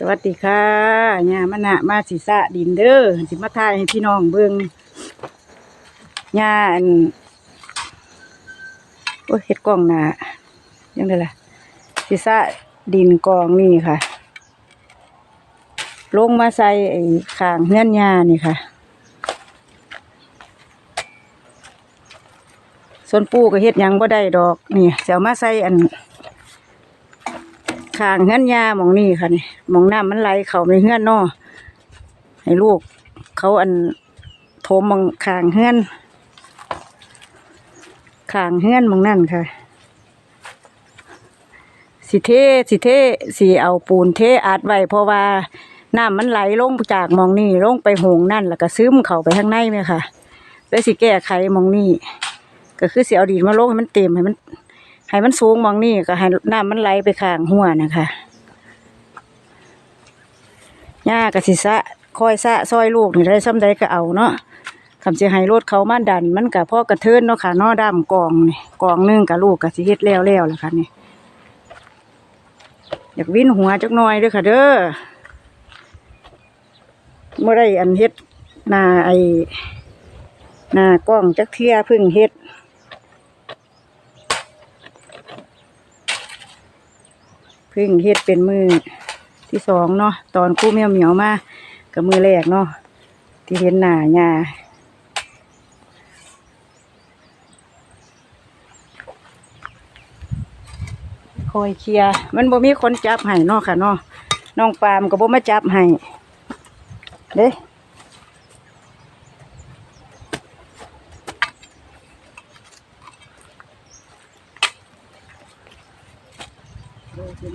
สวัสดีค่ะย่ามานะมาสีสะดินเด้อสิมาทายให้พี่น้องเบิ่งย่าอันโอ้เฮ็ดกล่องหนายังไงล่ะสีสะดินกองนี่ค่ะ ลงมาใส่ไอ้ขางเฮือนยานี่ค่ะ ส่วนปูก็เฮ็ดยังบ่ได้ดอกนี่เสียวมาใส่อัน ขางเฮือนยาหมองนี่ค่ะนี่หมองน้ำมันไหลเข้าในเฮือนนอให้ลูก เขาอันโถมมองขางเฮือนขางเฮือนมองนั่นค่ะ สิเทสิเทสิเอาปูนเทอัดไว้เพราะว่าน้ำมันไหลลงจากมองนี่ลงไปหงนั่นแล้วก็ซึมเข้าไปข้างในไหมค่ะแล้วสิแก้ไขมองนี่ก็คือสิเอาดินมาลงให้มันเต็มให้มัน ให้มันสูงมองนี่ก็ให้น้ำมันไหลไปข้างหัวนะคะย่ากะสิสะคอยสะซอยลูกนี่ได้ซ้ำใดก็เอาเนาะคำสิให้รถเขามาดัน มันกับพ่อกระเทินเนาะค่ะนอดำกองนี่กองนึงกับลูกกะสิเฮ็ดแล้วแล้วล่ะค่ะนี่อยากวิ่นหัวจักหน่อยด้วยค่ะ เด้อเมื่อไรอันเฮ็ดหนาไอหนากล้องจักเทียพึ่งเฮ็ด พิ่งเฮ็ดเป็นมือที่สองเนาะตอนกู้แมวเหมียวมากับมือแรกเนาะที่เห็นหน้าหญ้าคอยเคลียร์มันบ่มีคนจับให้เนาะค่ะเนาะน้องปามก็บ่มาจับให้เด้ ส่วน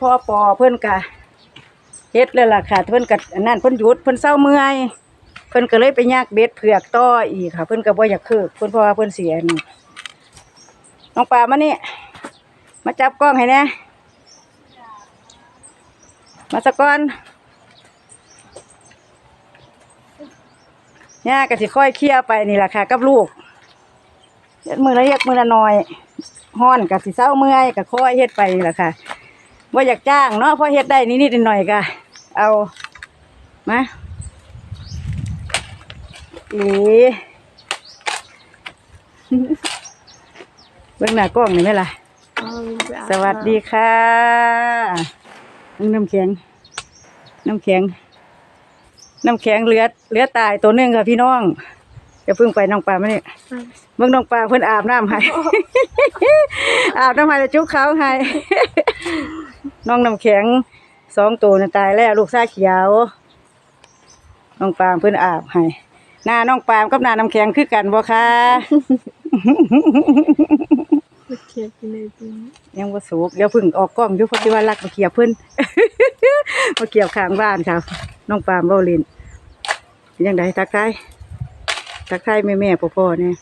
พ่อปอเพิ่อนกะเฮ็ดเลยล่ะค่ะ เพิ่อนกะนั่นเพิ่อนหยุดเพิ่อนเศร้าเมื่อย พิ่นก็เลยไปยากเบ็ดเผือกต่ออีกค่ะ เพิ่นก็บ่อยากคือเพิ่นเพราะว่าเพิ่นเสียนี่น้องปลามานี่มาจับกล้องให้แน่มาสะก่อนย่าก็สิค่อยเคลียร์ไปนี่ล่ะค่ะ กับลูกเฮ็ดมือละเรียกมือละน้อยฮ้อนก็สิเศร้าเมื่อยก็ค่อยเฮ็ดไปนี่ล่ะค่ะว่าอยากจ้างเนาะพราะเฮ็ดได้นิดๆหน่อยๆก็เอามา อีเบื้องหน้ากล้องนี่ไหมล่ะสวัสดีค่ะน้ำแข็ง น้ำแข็ง น้ำแข็งเหลือเหลือตายตัวหนึ่งค่ะพี่น้องอย่าเพิ่งไปน้องปลามาเนี่ยเบิ่งน้องปลาเพิ่นอาบน้ำให้ อาบน้ำให้แล้วจุกเขาให้ น้องน้ำแข็งสองตัวน่ะตายแล้วลูกซาเขียว น้องปามเพิ่นอาบให้ หน้าน้องปามกับหน้าน้ำแข็งคือกันบ่คะเคียบเลยจริงยังบ่สุกเดี๋ยวเพึ่งออกกล้องอยู่เพราะที่ว่ารักมาเกี่ยวเพิ่น มาเกี่ยวข้างบ้านค่ะน้องปามเบ้าลินเป็นยังไงทักทายทักทายแม่แม่ๆพ่อพ่อเนี่ย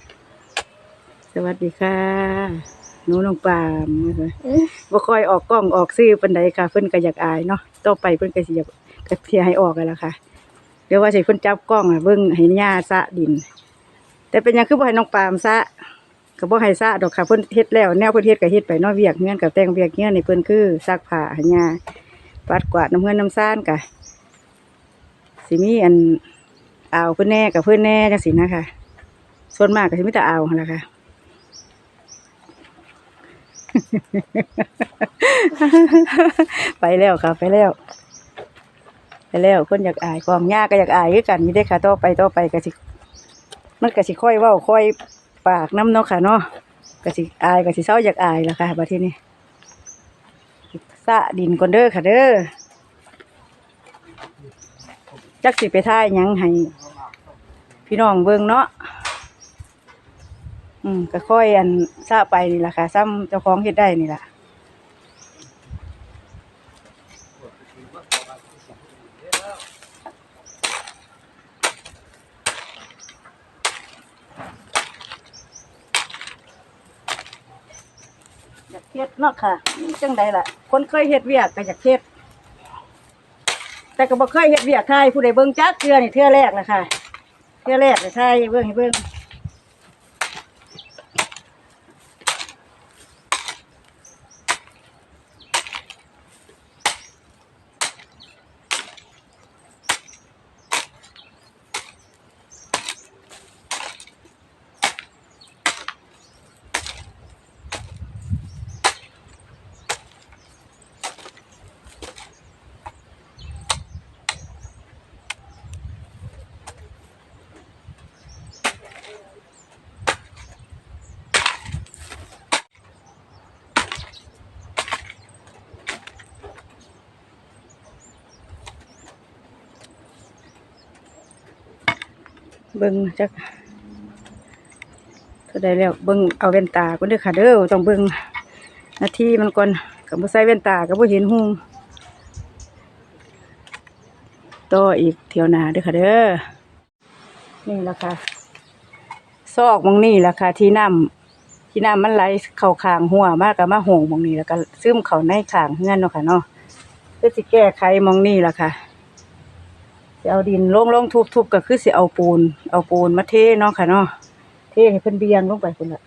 สวัสดีค่ะหนูน้องปามนะคะบ่ค่อยออกกล้องออกซื้อปานใดค่ะ เพิ่นก็อยากอายเนาะต่อไปเพิ่นก็สิอยากก็สิให้ออกกันแล้วค่ะ เดี๋ยวว่าสิเพิ่นจับกล้องอะเบิ่งให้ย่าสะดิน แต่เป็นยังคือบ่ให้น้องปามสะก็บ่ให้ซะดอกค่ะเพิ่นเฮ็ดแล้วแนวเพิ่นเฮ็ดก็เฮ็ดไปนาะเวียกเฮือนกับแต่งเวียกเฮือนนี่เพิ่นคือซักผ้าให้ยาปัดกวาดน้ำเฮือนน้ำซ่านกะสิมีอันเอาเพิ่นแน่กับเพิ่อนแน่จังซี่นะคะ ส่วนมากก็สิมีแต่เอาวหั่นล่ะค่ะไปแล้วค่ะ ไปแล้ว แล้วเพิ่นอยากอายกองยาก็อยากอายคือกันนี่เด้ค่ะต่อไปต่อไปก็สิมันก็สิค่อยเว้าค่อยปากน้ำเนาะค่ะเนาะก็สิอายก็สิเศร้าอยากอายละค่ะบัดทีนี้สะดินก่อนเด้อค่ะเด้อจักสิไปท่ายยังให้พี่น้องเบิ่งเนาะอืมก็ค่อยอันสะไปนี่แหละค่ะ ซ้ำเจ้าของเฮ็ดได้นี่ล่ะ อยากเฮ็ดเนาะค่ะจังใดล่ะ คนเคยเฮ็ดเวียกก็อยากเฮ็ด แต่ก็บ่เคยเฮ็ดเวียกทยผู้ใดเบิ่งจักเทื่อนี่เทื่อแรกนะค่ะเทื่อแรกเลยทยเบิ่งให้เบิ่ง เบิ่งจักเท่าใดแล้วเบิ่งเอาแว่นตาก่อนเด้อค่ะเด้อต้องเบิ่งนาทีมันก่อนก็บ่ใส่แว่นตาก็บ่เห็นหุงต่ออีกเที่ยวนาเด้อค่ะเด้อนี่ล่ะค่ะซอกมองนี่ล่ะค่ะ ที่น้ำที่น้ำมันไหลเข้าข้างหัวมากก็มาโหงมองนี้แล้วก็ซึมเข้าในข้างเฮือนเนาะค่ะเนาะเพื่อสิแก้ไขมองนี่ล่ะค่ะ จะเอาดินลงลงทุบๆก็คือสิเอาปูน เอาปูนมาเทเนาะค่ะเนาะเทให้เพิ่นเบียงลงไปคนละ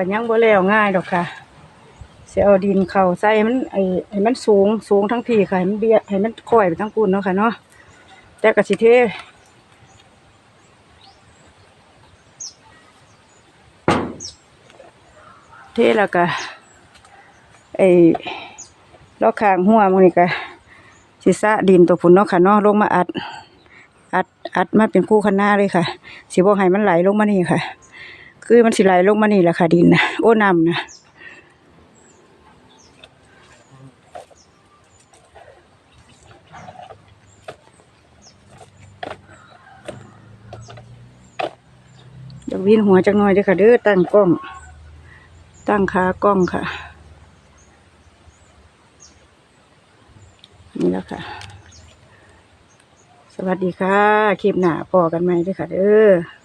ก็ยังบ่แล้วง่ายดอกค่ะเสียเอาดินเข้าใส่มันไอ้ให้มันสูงสูงทั้งพี่ค่ะให้มันเบี้ยให้มันค่อยไปทั้งปูนเนาะค่ะเนาะแต่กสิเทเทแล้วก็ไอ้ลอกคางหัวมันนี่ก็สิสะดินตัวพุ่นเนาะค่ะเนาะลงมาอัดอัดอัดมาเป็นคู่คันหน้าเลยค่ะสิบ่ให้มันไหลลงมานี่ค่ะ คือมันสิไหลลงมานี่แหละค่ะดินนะโอ้น้ำนะอยากวินหัวจักหน่อยเด้อค่ะเด้อตั้งกล้อง ตั้งขากล้องค่ะ นี่แล้วค่ะ สวัสดีค่ะ คลิปหน้าพอกันไหมด้วยค่ะเด้อ